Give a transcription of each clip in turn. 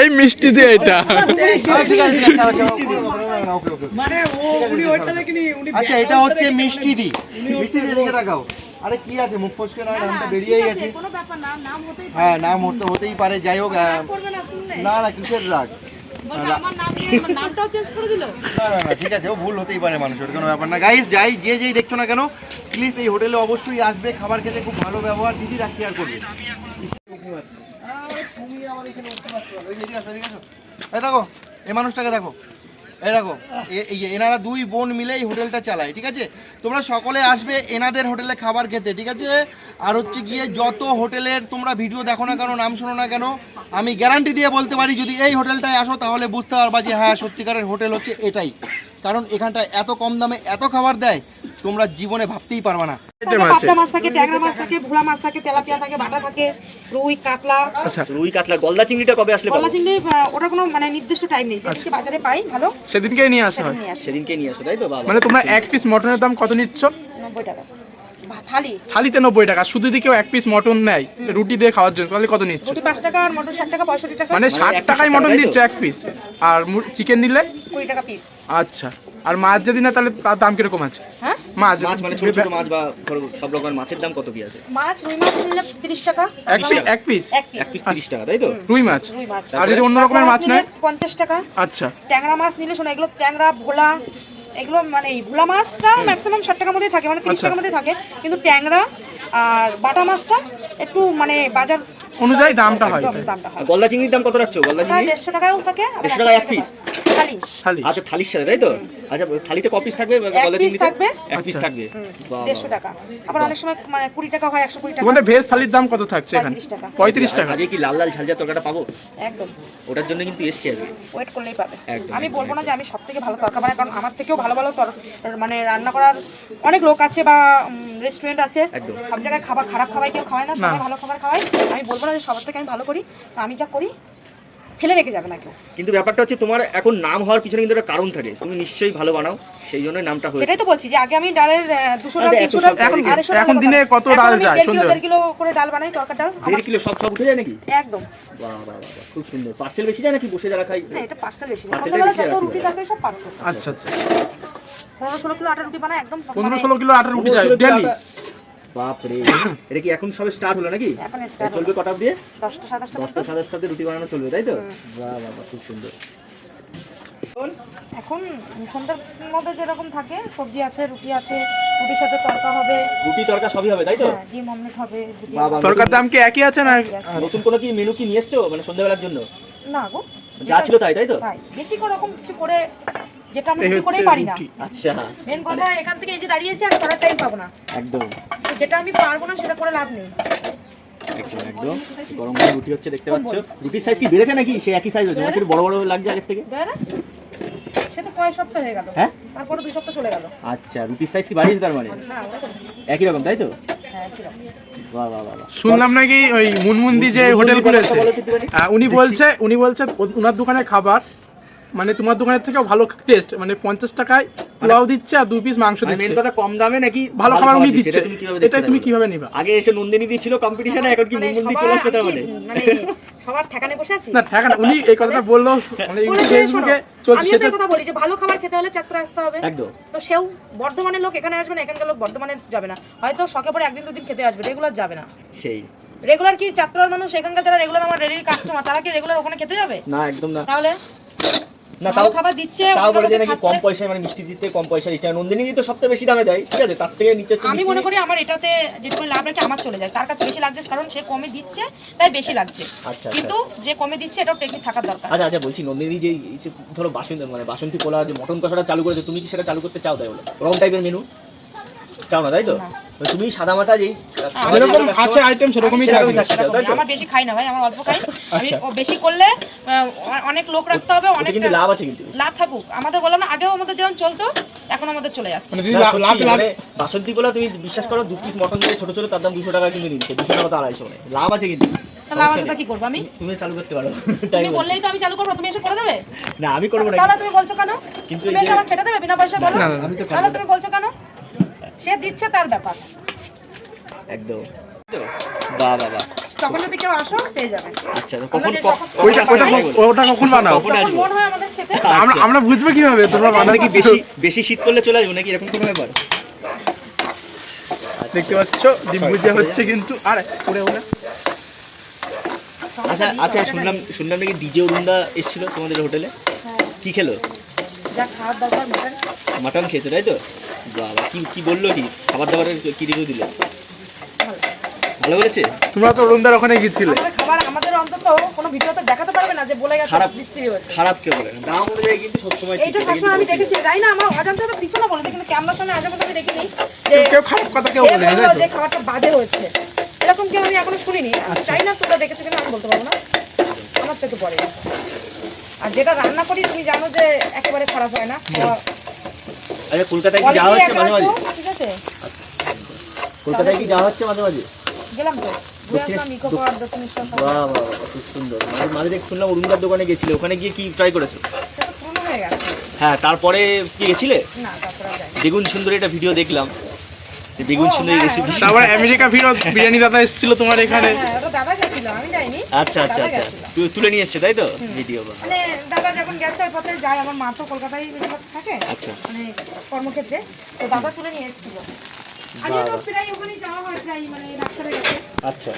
এই মিষ্টি দিয়ে এটা। না, না। মানে ও উনি ওইটা দেখেনি উনি আচ্ছা এটা হচ্ছে মিষ্টি দি। মিষ্টি দি দিকে তাকাও আরে কি আছে মুখ ফসকে নয় নামটা বেরিয়েই গেছে। কোনো ব্যাপার না নাম হতেই পারে। হ্যাঁ নাম হতে হতেই পারে যাই হোক না না না কিসের রাগ? বলবে আমার নাম নিয়ে আমার নামটাও চেঞ্জ করে দিল। না না না ঠিক আছে ও ভুল হতেই পারে মানুষের কোনো ব্যাপার না। গাইস যাই যে যেই দেখছ না কেন প্লিজ এই হোটেলে অবশ্যই আসবে খাবার খেতে খুব ভালো ব্যবহার দিদি রাখি আর করবে। মানুষটাকে দেখো। এই দেখো এনারা দুই বোন মিলে এই হোটেলটা চালায়, ঠিক আছে? তোমরা সকলে আসবে এনাদের হোটেলে খাবার খেতে, ঠিক আছে? আর হচ্ছে গিয়ে যত হোটেলের তোমরা ভিডিও দেখো না কেন, নাম শোনো না কেন, আমি গ্যারান্টি দিয়ে বলতে পারি, যদি এই হোটেলটায় আসো, তাহলে বুঝতে পারবা যে হ্যাঁ সত্যিকারের হোটেল হচ্ছে এটাই। কারণ এখানটায় এত কম দামে এত খাবার দেয় তোমরা জীবনে ভাবতেই পারবা না। পাবদা মাছ থাকে ট্যাংরা মাছ থাকে ভোলা মাছ থাকে তেলাপিয়া থাকে বাটা থাকে রুই কাতলা। আচ্ছা। রুই কাতলা গলদা চিংড়িটা কবে আসলে গলা চিংড়ি ওটা কোনো মানে নির্দিষ্ট টাইম নেই। যেদিকে বাজারে পাই ভালো। সেদিনকেই নিয়ে আসা হয়? সেদিনকেই নিয়ে আসি। সেদিনকে নিয়ে আসো তাই তো মানে তোমরা এক পিস মটনের দাম কত নিচ্ছ? নব্বই টাকা। থালি? থালিতে নব্বই টাকা শুধু যদি কেউ এক পিস মটন নেয় রুটি দিয়ে খাওয়ার জন্য তাহলে কত নিচ্ছ? রুটি পাঁচ টাকা আর মটন ষাট টাকা পঁয়ষট্টি টাকা। মানে ষাট টাকায় মটন? দিচ্ছ এক পিস আর চিকেন দিলে কুড়ি টাকা পিস আচ্ছা। আর মাছ যদি না তাহলে তার দাম কীরকম আছে? হ্যাঁ? মাছ মাছ মানে ছোট ছোট মাছ বা সব রকমের মাছের দাম কত কি আছে? মাছ রুই মাছ নিলে তিরিশ টাকা। এক পিস এক পিস এক পিস এক পিস তিরিশ টাকা তাই তো? রুই মাছ? আর যদি অন্য রকমের মাছ নেয়? পঞ্চাশ টাকা। আচ্ছা। ট্যাংরা মাছ নিলে শোনো এগুলো ট্যাংরা ভোলা এগুলো মানে এই ভোলা মাছটা ম্যাক্সিমাম ষাট টাকার মধ্যেই থাকে মানে তিরিশ আচ্ছা। টাকার মধ্যেই থাকে। কিন্তু ট্যাংরা আর বাটা মাছটা একটু মানে বাজার অনুযায়ী দামটা হয়। দামটা হয়। গলদা চিংড়ির দাম কত রাখছো? গলদা চিংড়ি? দেড়শো টাকাও থাকে দেড়শো টাকা এক পিস থালি। আচ্ছা থালির সাথে তাই তো? আচ্ছা থালিতে ক পিস থাকবে। এক পিস আচ্ছা। থাকবে। দেড়শো বাহ, টাকা। আবার অনেক সময় মানে কুড়ি টাকা হয় একশো কুড়ি টাকা। তোমাদের ভেজ থালির দাম কত থাকছে এখানে? 35 টাকা। পঁয়ত্রিশ বাহ। টাকা। আজকে কি লাল লাল ঝালঝাল তরকারিটা পাবো? একদম। ওটার জন্য কিন্তু এসছি আজকে ওয়েট করলেই পাবে। আমি বলব না যে আমি সব থেকে ভালো তরকা বানাই কারণ আমার থেকেও ভালো ভালো মানে রান্না করার অনেক লোক আছে বা রেস্টুরেন্ট আছে। সব জায়গায় খাবার খারাপ খাবার কেউ খাওয়ায় না সবাই ভালো খাবার খাওয়ায় আমি বলব না যে সবার থেকে আমি ভালো করি। তো আমি যা করি ফেলে রেখে যাবে না কেউ। কিন্তু ব্যাপারটা হচ্ছে তোমার এখন নাম হওয়ার পিছনে কিন্তু একটা কারণ থাকে। তুমি নিশ্চয়ই ভালো বানাও সেই জন্য নামটা হয়েছে। সেটাই তো বলছি যে আগে আমি ডালের দুশো ডাল আরে এত তিনশো সব ডাল এখন- এখন দিনে কত ডাল যায় দেড় কিলো কিলো করে ডাল বানাই তরকার ডাল। আমার দেড় কিলো সব সব উঠে যায় নাকি? একদম। বাহ বাহ বাহ খুব সুন্দর। পার্সেল বেশি যায় নাকি? বসে যারা খাই না এটা পার্সেল বেশি না সন্ধ্যাবেলা বেশি যত রুটি থাকবে সব পার্সেল। আচ্ছা আচ্ছা। পনেরো ষোলো কিলো আটা রুটি বানায় একদম পনেরো মানে ষোলো কিলো আটা রুটি যায় ডেলি বাপরে। এটা কি এখন সবে স্টার্ট হলো নাকি? এখন চলবে কটা দিয়ে দশটা সাড়ে দশটা দশটা সাড়ে দশটাতে রুটি বানানো চলবে তাই তো? বাহ বাহ বাহ, খুব সুন্দর। এখন সন্ধ্যার মধ্যে যেরকম থাকে সবজি আছে রুটি আছে রুটির সাথে তরকা হবে। রুটি তরকা সবই হবে তাই তো? হ্যাঁ, ডিম অমলেট হবে তরকার দাম কি একই আছে না নতুন কোনো কি মেনু কি নিয়ে এসছো মানে সন্ধ্যাবেলার জন্য? না গো যা ছিল তাই তাই তো? বেশি করে রকম কিছু করে যেটা আমি এই রুটি হচ্ছে করেই পারি না। আচ্ছা। মেন কথা এখান থেকে এই যে দাঁড়িয়েছি আর করার টাইম পাবো না। একদম। যেটা আমি পারব না সেটা করে লাভ নেই। একদম একদম। গরম গরম রুটি হচ্ছে দেখতে পাচ্ছ। রুটির সাইজ কি বেড়েছে নাকি? সে একই সাইজ হচ্ছে মানে বড় বড় লাগছে আগের থেকে। সে তো সপ্তাহ হয়ে গেল। হ্যাঁ? তারপরে দুই সপ্তাহ চলে গেল। আচ্ছা রুটির সাইজ কি বাড়িয়েছে তার মানে? না একই রকম তাই তো? হ্যাঁ শুনলাম নাকি ওই মুনমুন্দি যে হোটেল খুলেছে? উনি বলছে উনি বলছে ওনার দোকানের খাবার মানে তোমার দোকানের থেকে ভালো টেস্ট মানে পঞ্চাশ টাকায় পোলাও দিচ্ছে আর দুই পিস মাংস মানে মেন কথা কম দামে নাকি ভালো খাবার উনি দিচ্ছে। এটা তুমি কীভাবে এটাই তুমি কীভাবে নিবা? আগে এসে নন্দিনী দিয়েছিল কম্পিটিশনে এখন কি মানে মুনমুন্দি চলে আসবে তার মানে? মানে সবার ঠেকানে বসে আছি? না ঠেকা না উনি এই কথাটা বলল মানে ফেসবুকে চলছে সেটা কথা বলি যে ভালো খাবার খেতে হলে চাঁদপুরে আসতে হবে। একদম। তো সেও বর্ধমানের লোক এখানে আসবে না এখানকার লোক বর্ধমানে যাবে না। হয়তো শখে পরে একদিন দুদিন খেতে আসবে রেগুলার যাবে না। সেই। রেগুলার কি চাঁদপুরের মানুষ এখানকার যারা রেগুলার আমার রেডি কাস্টমার তারা কি রেগুলার ওখানে খেতে যাবে? না একদম না। তাহলে? না তাও খাবার দিচ্ছে তাও বলে যে নাকি কম। পয়সায় মানে মিষ্টি দিতে কম পয়সা দিচ্ছে। নন্দিনী দি তো সবথেকে বেশি দামে দেয়। ঠিক আছে? তার থেকে নিচে আমি মনে করি আমার এটাতে যেটুকু লাভ রাখে আমার চলে যায়। তার কাছে বেশি লাগছে কারণ সে কমে দিচ্ছে তাই বেশি লাগছে। আচ্ছা। কিন্তু যে কমে দিচ্ছে এটাও টেকনিক থাকার দরকার। আচ্ছা আচ্ছা বলছি নন্দিনী যে ধরো বাসন্তী মানে বাসন্তী পোলা যে মটন কষাটা চালু করেছে তুমি কি সেটা চালু করতে চাও তাই বলো? ওরকম টাইপের মেনু চাও না তাই তো? তুমি সাদা মাটা যেই যেরকম আছে আইটেম সেরকমই থাকবে? আমার বেশি খাই না ভাই আমার অল্প খাই। আমি আচ্ছা। বেশি করলে অনেক লোক রাখতে হবে অনেক কিন্তু লাভ আছে কিন্তু। লাভ থাকুক। আমাদের বললাম না আগেও আমাদের যেমন চলতো এখন আমাদের চলে যাচ্ছে। মানে লাভ লাভ। মানে বাসন্তী পোলা তুমি বিশ্বাস করো দু পিস মটন দিয়ে ছোট ছোট তার দাম দুশো টাকা কিন্তু নিচ্ছে দুশো টাকা তো আড়াইশো মানে। লাভ আছে কিন্তু। তাহলে লাভ আছে তা কি করব আমি? তুমি চালু করতে পারো। তুমি। বললেই তো আমি চালু করব তুমি এসে করে দেবে? না আমি করব না। তাহলে তুমি বলছো কেন? কিন্তু তুমি এসে আমার খেটে দেবে বিনা পয়সা বলো। না, না, তাহলে তুমি বলছো কেন? সে দিচ্ছে তার ব্যাপার। একদম। বাহ বাহ বাহ তখন যদি কেউ আসো পেয়ে যাবে। আচ্ছা কখন আমরা যে ক- যখন- কখন ওইটা আসতে ওইটা হবে? ক- ওটা কখন বানাও? কখন যখন আসব? মন হয় আমাদের খেতে। আমরা আমরা বুঝব কীভাবে? তোমরা আমরা কি কি বেশি বেশি শীত করলে চলে আসব নাকি? এরকম কোনো ব্যাপার? দেখতে পাচ্ছ ডিম ভুজিয়া হচ্ছে কিন্তু আর ওরে ওরে আচ্ছা আচ্ছা শুনলাম শুনলাম নাকি ডিজে অরুণদা এসেছিল তোমাদের হোটেলে? হ্যাঁ, কি খেলো? যা খাওয়ার দরকার মটন মাটন খেয়েছে তাই তো? বাবা কি কি বলল কি? খাবার দাবারের কি রিভিউ দিলে? ভালো বলেছে? তোমরা তো অরুণদার ওখানে গিয়েছিলে। খাবার আমাদের অন্তত কোনো ভিডিওতে দেখাতে পারবে না যে বলে গেছে খারাপ। বৃষ্টি হয়েছে। খারাপ কেউ বলে দাম অনুযায়ী কিন্তু সবসময় ঠিক, এইটা এটা সবসময় আমি দেখেছি। জানি না? আমার অজান্তে তো পিছনে বলেছে কিন্তু ক্যামেরার সামনে পর্যন্ত আমি দেখিনি যে কেউ- খারাপ কথা কেউ বলে না, তাই? যে খাবারটা বাজে হয়েছে। এরকম কেউ আমি এখনও শুনিনি। আচ্ছা। চাই না তোমরা দেখেছ কিনা আমি বলতে পারব না। আমার চোখে পড়ে আর যেটা রান্না করি তুমি জানো যে একেবারে খারাপ হয় না। আচ্ছা কলকাতায় কি যাওয়া হচ্ছে মাঝে মাঝে? ঠিক আছে। কলকাতায় কি যাওয়া হচ্ছে মাঝে মাঝে? গেলাম তো। দোকানে গেছিলে। ওখানে গিয়ে কি ট্রাই করেছ? হয়ে তারপরে কি গেছিলে? আর। বেগুন সুন্দরী একটা ভিডিও দেখলাম। বেগুন হ্যাঁ, রেসিপি ওটা- তারপরে আমেরিকা ফিরত বিরিয়ানি দাদা এসেছিল তোমার এখানে। হ্যাঁ, হ্যাঁ, ওটা দাদা গেছিল আমি যাইনি। আচ্ছা আচ্ছা আচ্ছা। তুলে নিয়ে এসছে তাই তো? ভিডিও মানে দাদা যখন গেছে ওই পথে যায় আমার মা তো কলকাতায় থাকে। আচ্ছা। মানে কর্মক্ষেত্রে। তো দাদা তুলে নিয়ে এসেছিল। আগে তো প্রায় ওখানেই যাওয়া হয় প্রায় মানে ডাক্তারের কাছে আচ্ছা।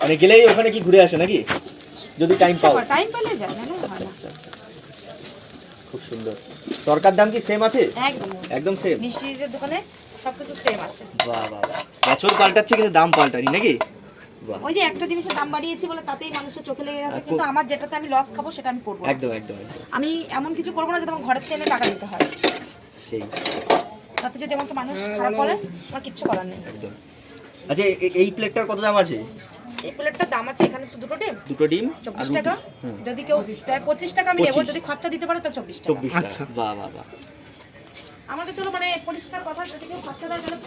মানে গেলেই ওখানে কি ঘুরে আসো নাকি? যদি টাইম পাও। টাইম পেলে যায় না। না না খুব সুন্দর। তরকার দাম কি সেম আছে? একদম। একদম সেম মিষ্টির দোকানে সবকিছু সেম আছে। বাহ বাহ বছর পাল্টাচ্ছে কিন্তু দাম পাল্টানি নাকি? ওই যে একটা জিনিসের দাম বাড়িয়েছি বলে তাতেই মানুষের চোখে লেগে গেছে কিন্তু আমার যেটাতে আমি লস খাব সেটা আমি করব একদম একদম আমি এমন কিছু করব না যাতে আমার ঘরের চেনে টাকা দিতে হয়। সেই। তাতে যদি আমাকে মানুষ খারাপ করে আমার কিচ্ছু করার নেই। একদম। আচ্ছা এই প্লেটটার কত দাম আছে? এই প্লেটটার দাম আছে এখানে তো দুটো ডিম। দুটো ডিম চব্বিশ টাকা। যদি কেউ পঁচিশ টাকা আমি নেব যদি খরচা দিতে পারে তো চব্বিশ চব্বিশ টাকা। আচ্ছা। বাহ বাহ বাহ। আমাদের চলো মানে পরিষ্কার কথা যদি কেউ খরচা দেয় তাহলে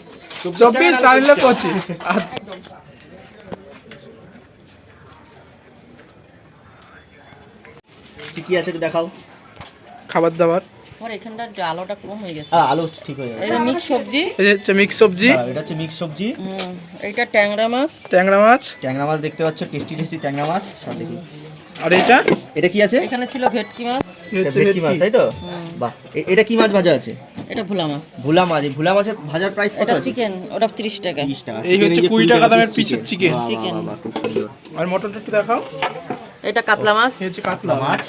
চব্বিশ টাইলে পঁচিশ। আচ্ছা। কি কি আছে দেখাও। খাবার দাবার। আমার এখানটা আলোটা কম হয়ে গেছে। হ্যাঁ আলো ঠিক হয়ে এই যে মিক্স সবজি। যে হচ্ছে মিক্স সবজি। এটা হচ্ছে মিক্স সবজি। হুম, এইটা ট্যাংরা মাছ। ট্যাংরা মাছ। ট্যাংরা মাছ দেখতে পাচ্ছ টেস্টি টেস্টি ট্যাংরা মাছ। সব দেখি। আর এটা? এটা কি আছে? এখানে ছিল ভেটকি মাছ। হচ্ছে ভেটকি মাছ তাই তো? বাহ এটা কি মাছ ভাজা আছে? এটা ভোলা মাছ। ভোলা মাছ ভোলা মাছের ভাজার প্রাইস কত এটা চিকেন ওটা তিরিশ টাকা। 30 টাকা। এই হচ্ছে যে 20 20 টাকা দামের পিসের খুব সুন্দর। আর মটনটা একটু দেখাও। এটা কাতলা মাছ। এই হচ্ছে কাতলা মাছ।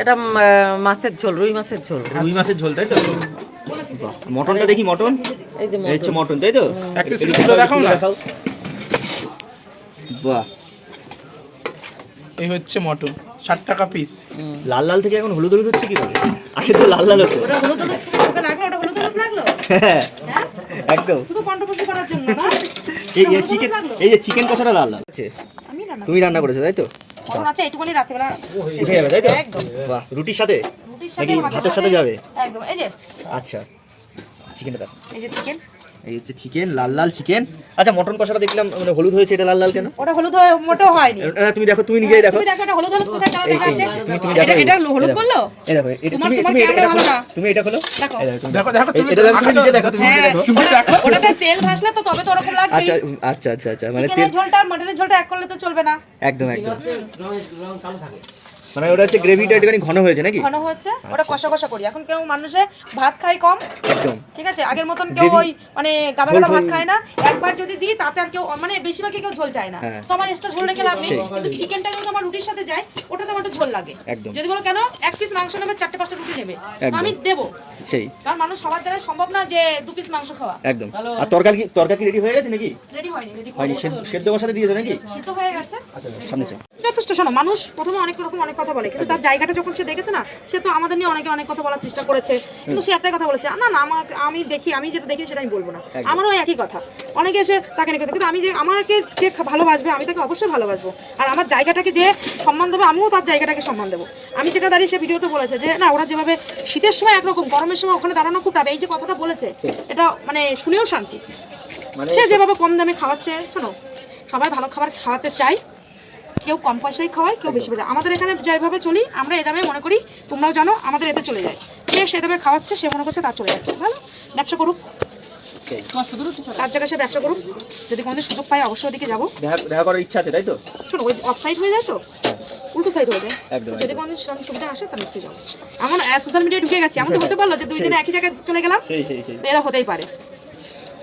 এটা মাছের ঝোল রুই মাছের ঝোল। রুই মাছের ঝোল তাই তো? মটনটা দেখি মটন? এই যে এই হচ্ছে মটন। মটন তাই তো? একটু তুলে দেখাও না। বাহ। এই হচ্ছে মটন। ষাট টাকা পিস লাল লাল থেকে এখন হলুদ হলুদ হচ্ছে কি করে আগে তো লাল লাল হতো। ওটা হলুদ হলুদ ওটা লাগল ওটা হলুদ হলুদ লাগল? হ্যাঁ হ্যাঁ? একদম। শুধু কন্ট্রোভার্সি করার জন্য না? এই এই চিকেন এই যে চিকেন কষাটা লাল লাল আছে তুমি রান্না করেছ তাই তো? কখন এইটুকুনি রাত্রিবেলা উঠে যাবে তাই তো? একদম। বাহ রুটির সাথে? রুটির সাথে ভাতের সাথে যাবে? একদম এই যে। আচ্ছা চিকেনটা এই যে চিকেন এই হচ্ছে চিকেন লাল লাল চিকেন আচ্ছা মটন কষাটা দেখলাম মানে হলুদ হয়েছে এটা লাল লাল কেন? ওটা হলুদ হয়ে মোটেও হয়নি। তুমি দেখো তুমি নিজেই দেখো। তুমি দেখো এটা হলুদ হলুদ কোথায় কালা দেখা আছে? তুমি- দেখো এটা হলুদ বলল? এই দেখো এটা তুমি তুমি এটা-। তুমি এটা খোলো। দেখো। দেখো, দেখো দেখো তুমি এটা দেখো তুমি নিজে দেখো তুমি নিজে হ্যাঁ দেখো। তুমি দেখো। ওটাতে তেল ভাসলে তো তবে তো ওরকম লাগবে। আচ্ছা আচ্ছা আচ্ছা আচ্ছা মানে তেল ঝোলটা আর মাটনের ঝোলটা এক করলে তো চলবে না। একদম একদম। মানে ওটা হচ্ছে গ্রেভিটা একটুখানি ঘন হয়েছে নাকি? ঘন হচ্ছে ওটা কষা কষা করি। এখন কেউ মানুষে ভাত খায় কম। একদম। ঠিক আছে? আগের মতন কেউ ওই মানে গাদা গাদা ভাত খায় না। একবার যদি দিই তাতে আর কেউ মানে বেশিরভাগই কেউ ঝোল চায় না। হ্যাঁ। তো আমার এক্সট্রা ঝোল রেখে লাভ নেই। কিন্তু চিকেনটা যদি আমার রুটির সাথে যায় ওটাতে আমার একটু ঝোল লাগে। একদম। যদি বলো কেন এক পিস মাংস নেবে চারটে পাঁচটা রুটি নেবে। আমি দেবো। সেই। কারণ মানুষ সবার দ্বারা সম্ভব না যে দু পিস মাংস খাওয়া। একদম। আর তরকারি কি তরকারি কি রেডি হয়ে গেছে নাকি? রেডি হয়নি রেডি হয়নি সেদ্ধ সেদ্ধ বসাতে দিয়েছ নাকি? সিদ্ধ হয়ে গেছে। আচ্ছা সামনে চল। যথেষ্ট শোনো মানুষ প্রথমে অনেক রকম অনেক কথা বলে কিন্তু তার জায়গাটা যখন সে দেখেছে না সে তো আমাদের নিয়ে অনেকে অনেক কথা বলার চেষ্টা করেছে। কিন্তু সে একটাই কথা বলেছে না না আমার আমি দেখি আমি যেটা দেখি সেটা আমি বলব না। আমারও একই কথা। অনেকে এসে তাকে নিয়ে কথা কিন্তু আমি যে আমাকে যে ভালোবাসবে আমি তাকে অবশ্যই ভালোবাসবো। আর আমার জায়গাটাকে যে সম্মান দেবে আমিও তার জায়গাটাকে সম্মান দেবো। আমি যেটা দাঁড়িয়ে সে ভিডিওতে বলেছে যে না ওরা যেভাবে শীতের সময় একরকম গরমের সময় ওখানে দাঁড়ানো খুব টাবে এই যে কথাটা বলেছে এটা মানে শুনেও শান্তি। মানে সে যেভাবে কম দামে খাওয়াচ্ছে শোনো সবাই ভালো খাবার খাওয়াতে চাই কেউ কম পয়সায় খাওয়ায় কেউ বেশি পয়সা আমাদের এখানে যেভাবে চলি আমরা এ দামে মনে করি তোমরাও জানো আমাদের এতে চলে যায়। সে সে দামে খাওয়াচ্ছে সে মনে করছে তার চলে যাচ্ছে ভালো? ব্যবসা করুক। তার জায়গায় সে ব্যবসা করুক। যদি কোনোদিন সুযোগ অবশ্যই ওদিকে যাব। দেখা করার ইচ্ছা আছে তাই তো? শোনো ওই হয়ে যায় তো? উল্টো সাইড হয়ে যায়। যদি একদম। কোনোদিন সেরকম সুবিধা আসে তাহলে নিশ্চয়ই যাব। এমন সোশ্যাল মিডিয়ায় ঢুকে গেছি। এমন তো হতে পারল যে দুই দিনে একই জায়গায় চলে গেলাম? এরা হতেই পারে।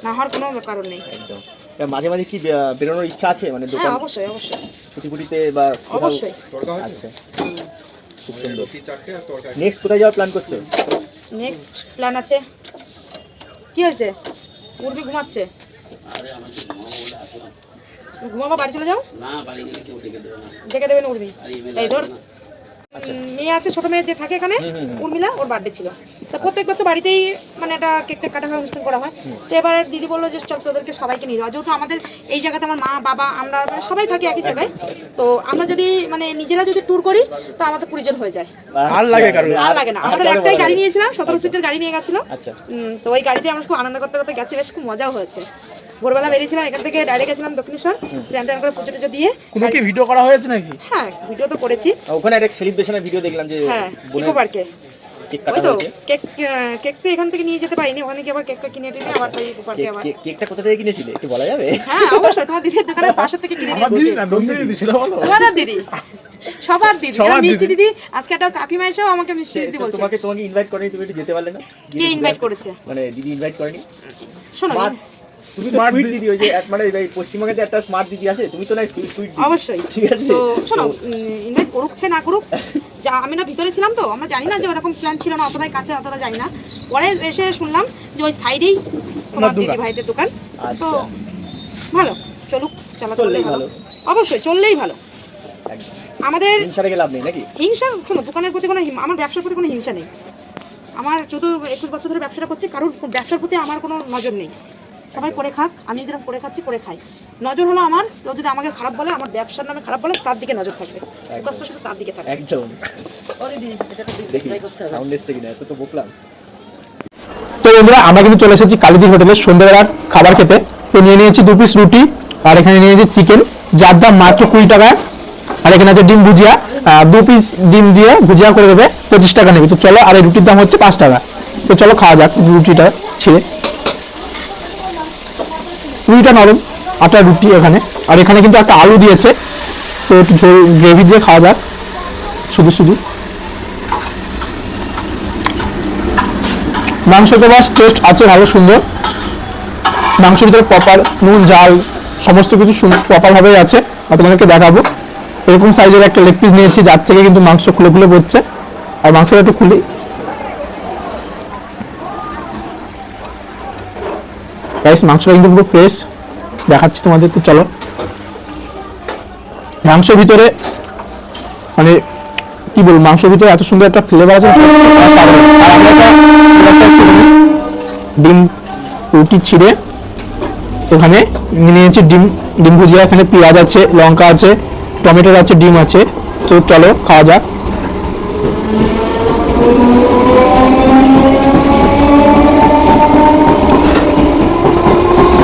না হওয়ার কোনো কারণ নেই। একদম। মাঝে মাঝে কি বেরোনোর ইচ্ছা আছে? মানে হ্যাঁ দোকান অবশ্যই অবশ্যই। ছুটি ফুটিতে বা অবশ্যই। আচ্ছা খুব সুন্দর। নেক্সট কোথায় যাওয়ার প্ল্যান করছ? নেক্সট প্ল্যান আছে। কি হয়েছে? উর্বি ঘুমাচ্ছে? ঘুমাবো বাড়ি চলে যাও? না বাড়ি গেলে কি ডেকে দেবেন উর্মি এই ধর। মেয়ে আছে ছোট মেয়ে যে থাকে এখানে উর্মিলা ওর বার্থডে ছিল। তা প্রত্যেকবার তো বাড়িতেই মানে একটা কেক টেক কাটা হয় অনুষ্ঠান করা হয়। তো এবার দিদি বলল যে চল তোদেরকে সবাইকে নিয়ে যাওয়া যেহেতু আমাদের এই জায়গাতে আমার মা বাবা আমরা মানে সবাই থাকি একই জায়গায় তো আমরা যদি মানে নিজেরা যদি ট্যুর করি তো আমাদের কুড়ি জন হয়ে যায়। আর লাগে আর লাগে না। আমাদের একটাই গাড়ি নিয়েছিলাম সতেরো সিটের গাড়ি নিয়ে গেছিলাম আচ্ছা। তো ওই গাড়িতে আমরা খুব আনন্দ করতে করতে গেছি বেশ খুব মজাও হয়েছে। ভোরবেলা বেরিয়েছিলাম এখান থেকে ডাইরেক্ট গেছিলাম দক্ষিণেশ্বর স্নান টান করে পুজো টুজো দিয়ে। কোনো কি ভিডিও করা হয়েছে নাকি? হ্যাঁ ভিডিও তো করেছি। ওখানে একটা সেলিব্রেশনের ভিডিও দেখলাম যে হ্যাঁ ইকো পার্কে কেক ওই তো কেক কেক তো এখান থেকে নিয়ে যেতে পারিনি ওখানে গিয়ে আবার কেকটা কিনে টিনে আবার তাই পার্কে আবার। কেকটা কোথা থেকে কিনেছিলে? একটু বলা যাবে? হ্যাঁ অবশ্যই তোমার দিদির দোকানের পাশে থেকে কিনে আমার দিদি না নন্দিনী দিদি সেটা বলো। তোমাদের দিদি সবার দিদি। সবার মিষ্টি দিদি। দিদি আজকে একটা কাকিমা এসেও আমাকে মিষ্টি সে- দিদি বলছে। তোমাকে তোমাকে ইনভাইট করেনি তুমি একটু যেতে পারলে না? কে ইনভাইট করেছে? মানে দিদি ইনভাইট করেনি? শোনো তুমি তো দিদি। দিদি ওই যে মানে পশ্চিমবঙ্গে যে একটা স্মার্ট দিদি আছে তুমি তো না সুইট অবশ্যই। ঠিক আছে? তো শোনো ইনভাইট করুক না করুক যা আমি না ভিতরে ছিলাম তো আমরা জানি না যে ওরকম প্ল্যান ছিল না অতটাই কাছে অতটা যাই না। পরে এসে শুনলাম যে ওই সাইডেই তোমার দিদি ভাইদের দোকান। তো আচ্ছা। ভালো চলুক চলা চললেই ভালো। ভালো। অবশ্যই চললেই ভালো। আমাদের হিংসা রেখে লাভ নেই নাকি? হিংসা শোনো দোকানের প্রতি কোনো আমার ব্যবসার প্রতি কোনো হিংসা নেই। আমার চোদ্দ একুশ বছর ধরে ব্যবসাটা করছি কারোর ব্যবসার প্রতি আমার কোনো নজর নেই। সবাই করে খাক আমি যেরকম করে খাচ্ছি করে খাই। নজর হলো আমার কেউ যদি আমাকে খারাপ বলে আমার ব্যবসার নামে খারাপ বলে তার দিকে নজর থাকবে। কষ্ট শুধু তার দিকে থাকবে একদম। তো বন্ধুরা আমরা কিন্তু চলে এসেছি কালিদির হোটেলের সন্ধ্যেবেলার খাবার খেতে। তো নিয়ে নিয়েছি দু পিস রুটি আর এখানে নিয়ে নিয়েছি চিকেন যার দাম মাত্র কুড়ি টাকা আর এখানে আছে ডিম ভুজিয়া আহ, দু পিস ডিম দিয়ে ভুজিয়া করে দেবে পঁচিশ টাকা নেবে। তো চলো আর এই রুটির দাম হচ্ছে পাঁচ টাকা। তো চলো খাওয়া যাক রুটিটা ছিঁড়ে। রুটিটা নরম, আটা, রুটি এখানে। আর এখানে কিন্তু একটা আলু দিয়েছে। তো একটু ঝোল, গ্রেভি দিয়ে খাওয়া যাক। শুধু শুধু। মাংসটা বাস টেস্ট আছে ভালো, সুন্দর। মাংসের ভিতরে প্রপার নুন, জাল, সমস্ত কিছু প্রপারভাবেই আছে। আর তোমাদেরকে দেখাবো। এরকম সাইজের একটা লেগ পিস নিয়েছি, যার থেকে কিন্তু মাংস খুলে খুলে পড়ছে। আর মাংসটা একটু খুলি গাইস মাংসটা কিন্তু পুরো ফ্রেশ দেখাচ্ছি তোমাদের তো চলো। মাংসের ভিতরে মানে কি বলব, মাংসের ভিতরে এত সুন্দর একটা ফ্লেভার আছে ডিম রুটি ছিঁড়ে ওখানে নিয়ে নিয়েছি ডিম ডিম ভুজিয়া, এখানে পেঁয়াজ আছে, লঙ্কা আছে টমেটোর আছে, ডিম আছে। তো চলো, খাওয়া যাক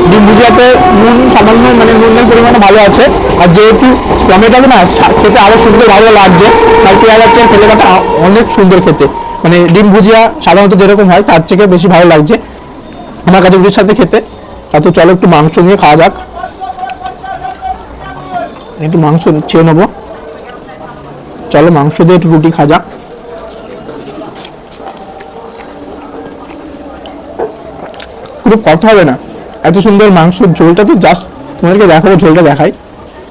ডিম ভুজিয়াতে নুন, সামান্য মানে নুনের পরিমাণে ভালো আছে। আর যেহেতু টমেটোতে না খেতে আরও সুন্দর ভালো লাগছে আর পেঁয়াজ আছে ফ্লেভারটা অনেক সুন্দর খেতে। মানে ডিম ভুজিয়া সাধারণত যেরকম হয়, তার থেকে বেশি ভালো লাগছে আমার কাছে রুটির সাথে খেতে। আর তো চলো একটু মাংস নিয়ে খাওয়া যাক। একটু মাংস ছেড়ে নেব। চলো মাংস দিয়ে একটু রুটি খাওয়া যাক। পুরো কথা হবে না। এত সুন্দর মাংসের ঝোলটা তো জাস্ট তোমাদেরকে দেখাবো, ঝোলটা দেখাই।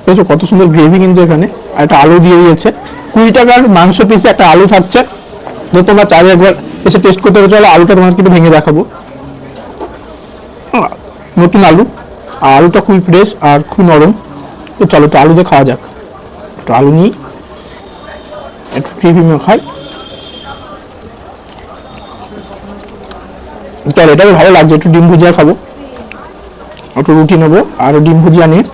দেখছ কত সুন্দর গ্রেভি কিন্তু এখানে, আর একটা আলু দিয়ে দিয়েছে। কুড়ি টাকার মাংস পিসে একটা আলু থাকছে। তো তোমরা চাইলে একবার এসে টেস্ট করতে পারো। চলো আলুটা তোমাকে একটু ভেঙে দেখাবো। নতুন আলু। আর আলুটা খুবই ফ্রেশ আর খুব নরম। তো চলো একটু আলু দিয়ে খাওয়া যাক। একটু আলু নিই। একটু গ্রেভি খাই। চলো, এটা ভালো লাগছে। একটু ডিম ভুজিয়া খাব। একটু রুটি নেব আর ডিম ভুজিয়া নিয়ে।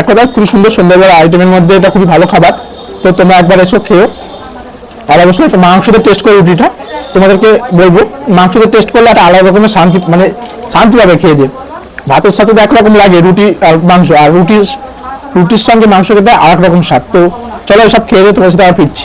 এক খুবই সুন্দর সন্ধ্যাবেলা আইটেমের মধ্যে এটা খুবই ভালো খাবার। তো তোমরা একবার এসো খেও আর অবশ্যই একটু মাংসতে টেস্ট করো রুটিটা। তোমাদেরকে বলব মাংসটা টেস্ট করলে একটা আলাদা রকমের শান্তি মানে শান্তি পাবে খেয়ে যে ভাতের সাথে তো একরকম লাগে, রুটি আর মাংস। আর রুটির রুটির সঙ্গে মাংস খেতে আর এক রকম স্বাদ। তো চলো এসব খেয়ে তোমার সাথে আবার ফিরছি।